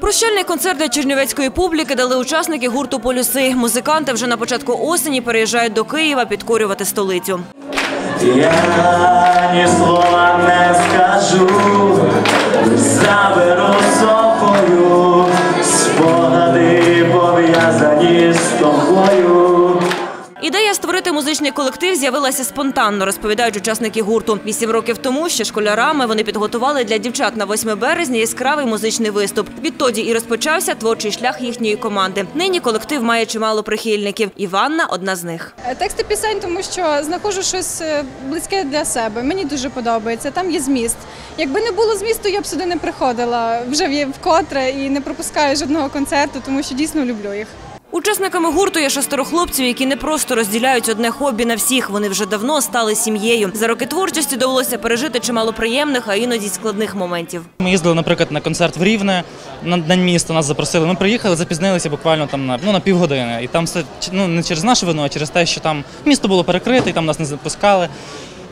Прощальний концерт для чернівецької публіки дали учасники гурту «Полюси». Музиканти вже на початку осені переїжджають до Києва підкорювати столицю. Я ні слова не скажу, музичний колектив з'явилася спонтанно, розповідають учасники гурту. Вісім років тому ще школярами вони підготували для дівчат на 8 березня яскравий музичний виступ. Відтоді і розпочався творчий шлях їхньої команди. Нині колектив має чимало прихильників. Іванна одна з них. Е, Тексти пісень, тому що знаходжу щось е, близьке для себе. Мені дуже подобається. Там є зміст. Якби не було змісту, я б сюди не приходила вже вкотре і не пропускаю жодного концерту, тому що дійсно люблю їх. Учасниками гурту є шестеро хлопців, які не просто розділяють одне хобі на всіх. Вони вже давно стали сім'єю. За роки творчості довелося пережити чимало приємних, а іноді складних моментів. Ми їздили, наприклад, на концерт в Рівне на день міста. Нас запросили. Ми приїхали, запізнилися буквально там на ну на півгодини. І там все ну не через нашу вину, а через те, що там місто було перекрите, і там нас не запускали.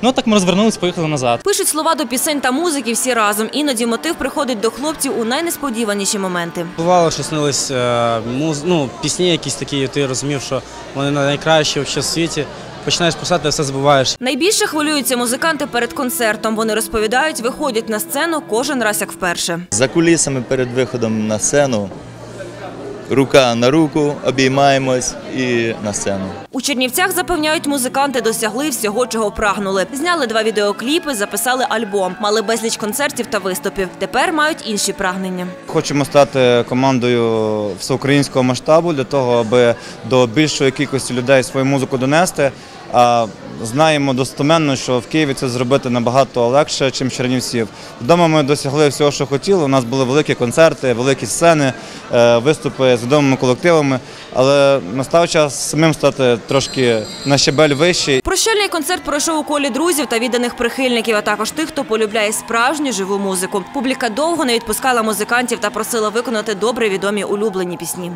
Ну так ми розвернулись, поїхали назад. Пишуть слова до пісень та музики всі разом. Іноді мотив приходить до хлопців у найнесподіваніші моменти. Бувало, що снились е, муз... ну, пісні якісь такі, і ти розумів, що вони найкращі вообще в світі. Починаєш писати, все забуваєш. Найбільше хвилюються музиканти перед концертом. Вони розповідають, виходять на сцену кожен раз як вперше. За кулісами перед виходом на сцену. Рука на руку, обіймаємось і на сцену. У Чернівцях запевняють, музиканти досягли всього, чого прагнули. Зняли два відеокліпи, записали альбом, мали безліч концертів та виступів. Тепер мають інші прагнення. Хочемо стати командою всеукраїнського масштабу для того, аби до більшої кількості людей свою музику донести. А знаємо достоменно, що в Києві це зробити набагато легше, ніж Чернівців. Вдома ми досягли всього, що хотіли. У нас були великі концерти, великі сцени, е, виступи з відомими колективами. Але настав час самим стати трошки на щебель вище Прощальний концерт пройшов у колі друзів та відданих прихильників, а також тих, хто полюбляє справжню живу музику. Публіка довго не відпускала музикантів та просила виконати добре відомі улюблені пісні.